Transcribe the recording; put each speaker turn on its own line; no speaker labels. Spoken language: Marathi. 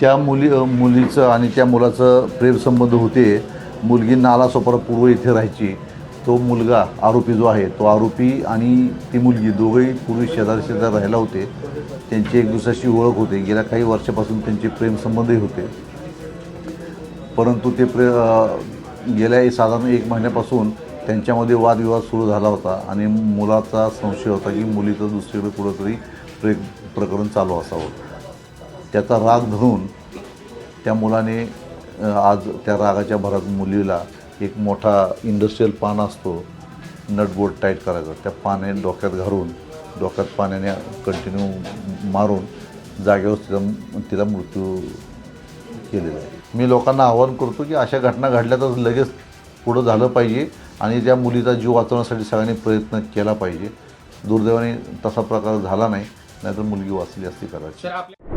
त्या मुली मुलीचं आणि त्या मुलाचं प्रेमसंबंध होते. मुलगी नालासोपारा पूर्व इथे राहायची. तो मुलगा आरोपी जो आहे तो आरोपी आणि ती मुलगी दोघंही पूर्वी शेजार शेजार राहिला होते. त्यांची एक दुसऱ्याशी ओळख होते. गेल्या काही वर्षापासून त्यांचे प्रेमसंबंधही होते. परंतु ते प्रे गेल्या साधारण एक महिन्यापासून त्यांच्यामध्ये वादविवाद सुरू झाला होता आणि मुलाचा संशय होता की मुलीचं दुसरीकडे कुठंतरी प्रे प्रकरण चालू असावं. त्याचा राग धरून त्या मुलाने आज त्या रागाच्या भरात मुलीला एक मोठा इंडस्ट्रीयल पान असतो नटबोर्ड टाईट करायचा. त्या पाने डोक्यात घालून डोक्यात पाण्याने कंटिन्यू मारून जागेवर तिला तिला मृत्यू केलेला आहे. मी लोकांना आवाहन करतो की अशा घटना घडल्या तर लगेच पुढं झालं पाहिजे आणि त्या मुलीचा जीव वाचवण्यासाठी सगळ्यांनी प्रयत्न केला पाहिजे. दुर्दैवाने तसा प्रकार झाला नाही नाहीतर मुलगी वाचली असती कदाचित.
आपल्या